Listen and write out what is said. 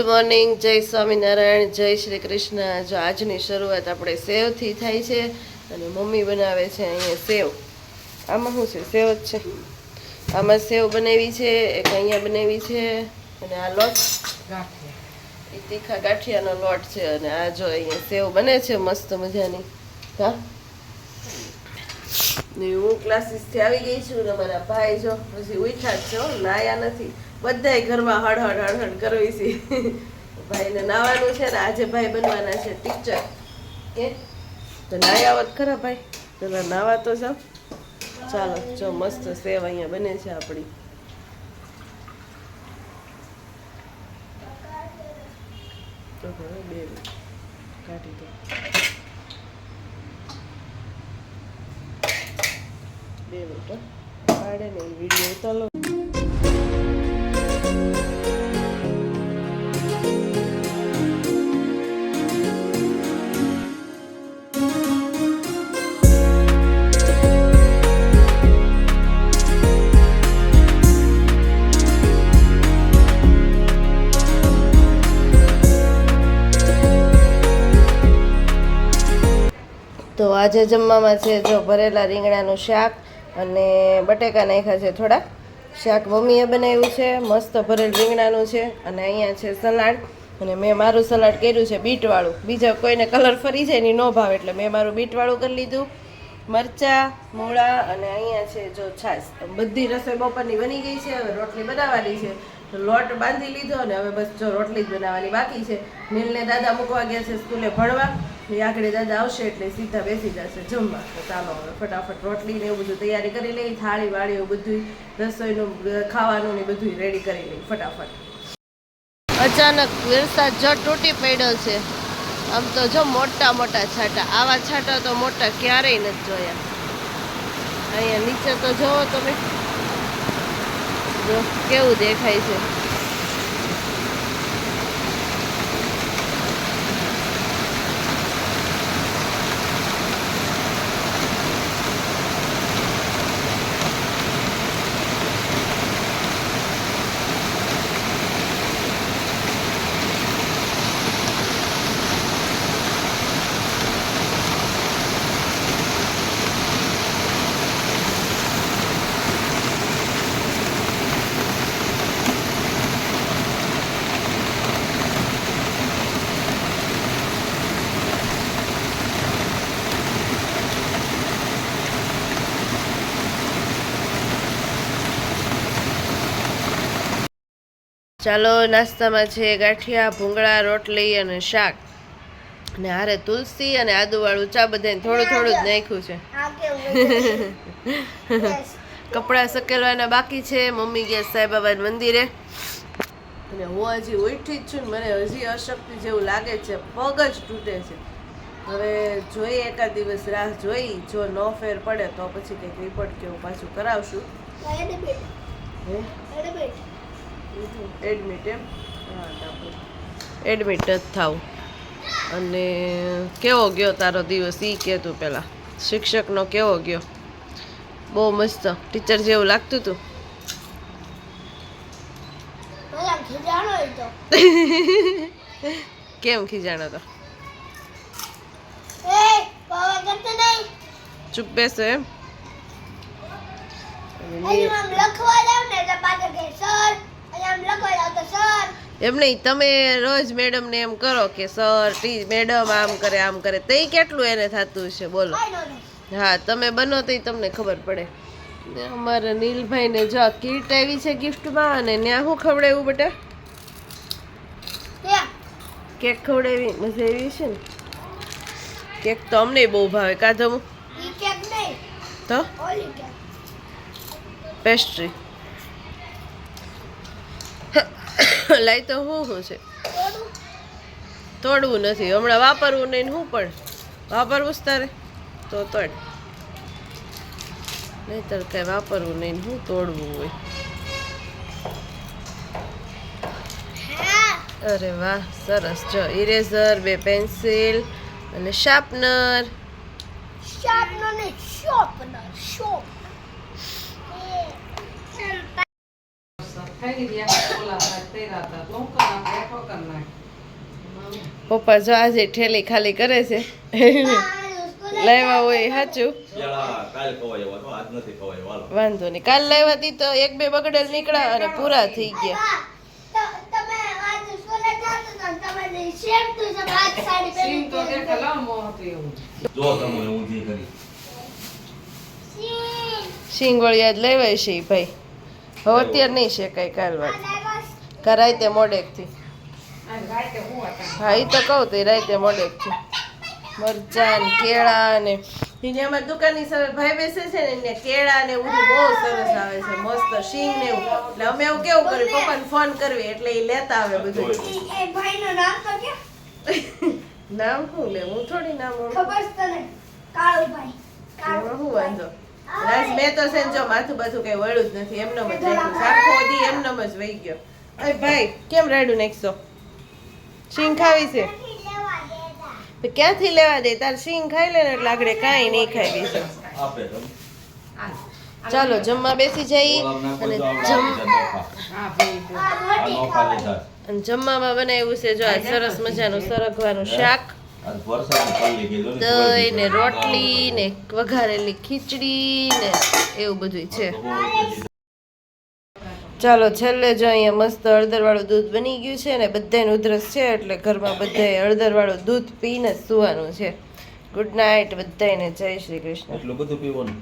Good morning જય સ્વામિનારાયણ જય શ્રી કૃષ્ણ. જો આજની શરૂઆત આપણે સેવથી થાય છે અને મમ્મી બનાવે છે અહીંયા સેવ. આમાં શું છે? સેવ જ છે. આમાં સેવ બનાવી છે એક અહીંયા બનાવી છે અને આ લોટ. એ તીખા ગાંઠિયાનો લોટ છે અને આ જો અહીંયા સેવ બને છે મસ્ત મજાની. હા? ને હું ક્લાસીસથી આવી ગઈ છું ને મારા ભાઈ જો પછી ઉઠ્યા જ છે નાયા નથી. બધાય ઘરમાં હળહળ હળહળ કરવી છે. ભાઈને નાવાનું છે ને આજે ભાઈ બનવાના છે ટીચર કે? તો નાયા વત ખરા ભાઈ. પેલા નાવા તો જાઓ. ચાલો, જો મસ્ત સેવ અહીંયા બને છે આપણી. બે કાઢી દો. તો આજે જમવામાં છે જો ભરેલા રીંગણાનું શાક અને બટેકા નાખ્યા છે થોડા શાક મમ્મીએ બનાવ્યું છે, મસ્ત ભરેલ રીંગણાનું છે, અને અહીંયા છે સલાડ. અને મેં મારું સલાડ કર્યું છે બીટવાળું. બીજા કોઈને કલર ફરી જાય ને ન ભાવે, એટલે મેં મારું બીટવાળું કરી લીધું. મરચા, મૂળા અને અહીંયા છે જો છાશ. બધી રસોઈ બપોરની બની ગઈ છે, હવે રોટલી બનાવવાની છે. તો લોટ બાંધી લીધો અને હવે બસ જો રોટલી જ બનાવવાની બાકી છે. નીલને દાદા મૂકવા ગયા છે સ્કૂલે ભણવા. આગળ દાદા આવશે એટલે સીધા બેસી જશે જમવા. તો ચાલો હવે ફટાફટ રોટલી ને એવું બધું તૈયારી કરી લઈ, થાળી વાળી એવું બધું રસોઈનું ખાવાનું ને બધું રેડી કરી લઈ, ફટાફટ. અચાનક વરસાદ જ તૂટી પડ્યો છે. આમ તો જો મોટા મોટા છાંટા, આવા છાંટા તો મોટા ક્યારેય નથી જોયા. અહીંયા નીચે તો જોવો તમે. કેવું દેખાય છે. ચાલો નાસ્તામાં છે ગાંઠિયા ભૂંગળા રોટલી અને શાક. અને હારે તુલસી અને આદુવાળું ચા બધાને થોડું થોડું જ નાખ્યું છે. કપડાં સકેલવાના બાકી છે. મમ્મી ગયા સાંઈબાબા મંદિરે. અને હું હજી ઉઠી જ છું ને મને હજી અશક્તિ જેવું લાગે છે. પગ જ તૂટે છે. હવે જોઈએ એકાદ દિવસ રાહ જોઈ. જો ન ફેર પડે તો પછી કંઈક રિપોર્ટ કેવું પાછું કરાવશું. હે? એડમિટ એમ? એડમિટ જ થાવ અને કેવો ગયો તારો દિવસ? એ કે તું પેલા. શિક્ષકનો કેવો ગયો? બહુ મસ્ત. ટીચર જેવું લાગતું હતું કેમ ખીજાણો તો? ચૂપ બેસો એમ. એમ નહીં તમે રોજ મેડમને એમ કરો કે સર ટી મેડમ આમ કરે આમ કરે. તે કેટલું એને થતું છે બોલો. હા તમે બનો તો તમને ખબર પડે. અમારા નીલભાઈને જો કીટ આવી છે ગિફ્ટમાં અને ત્યાં શું ખવડાવ્યું બેટા? કેક ખવડાવી મજા એવી છે ને? કેક તો અમને બહુ ભાવે. કાધો તો પેસ્ટ્રી લાઈ તો શું શું છે? તોડવું નથી. હમણાં વાપરવું નહીં હું પણ. વાપરવું જ તારે? તો તોડ. નહીતર કઈ વાપરવું નહીં હું તોડવું હોય. અરે વાહ, સરસ. જો ઇરેઝર બે પેન્સિલ અને શાર્પનર શાર્પનર ને sharp. खाई પપ્પા જો આજે ઠેલી ખાલી કરે છે. લાવ્યા હોય સાચું. પેલા કાલ ખવાય એવા તો આજ નથી ખવાય વાલો. વાંધો નહીં. કાલ લાવ્યા હતી તો એક બે બગડેલ નીકળ્યા અને પૂરા થઈ ગયા. સિંગ વળી આજ લેવાય છે ભાઈ. હવે અત્યારે નહીં શેકાય કાલ વાત. કરાય તે મોડેકથી. હા એ તો કહું તે રાતે મોડેકથી. મરચાં કેળા ને એને અમારી દુકાનની સામે ભાઈ બેસે છે ને એને કેળા ને એવું બહુ સરસ આવે છે મસ્ત શીંગ ને એવું. એટલે અમે એવું કેવું કર્યું પપ્પાને ફોન કરવી એટલે એ લેતા આવે બધું. નામ શું લે? હું થોડી નામ. ખબર છે તને? કાળુભાઈ. એમાં હું વાંધો? રાજ મેં તો છે જો માથું બાથું કઈ વળ્યું જ નથી એમનો જ રાખ્યું આખો દી એમનો જ વહી ગયો. અરે ભાઈ કેમ રાડું નાખશો? શીંગ ખાવી છે? તો ક્યાંથી લેવા દે? તાર શીંગ ખાઈ લે ને એટલે આગળ કાંઈ નહીં ખાઈ આપે ચાલો જમવા બેસી જઈ અને જમવામાં બનાવ્યું છે જો આ સરસ મજાનું સરગવાનું શાક. દહીં ને રોટલી ને વઘારેલી ખીચડી ને એવું બધું છે. ચાલો છેલ્લે જો અહીંયા મસ્ત હળદરવાળું દૂધ બની ગયું છે ને બધાને ઉધરસ છે એટલે ઘરમાં બધાએ હળદરવાળું દૂધ પીને જ સુવાનું છે. ગુડ નાઇટ બધાને જય શ્રી કૃષ્ણ. એટલું બધું પીવાનું?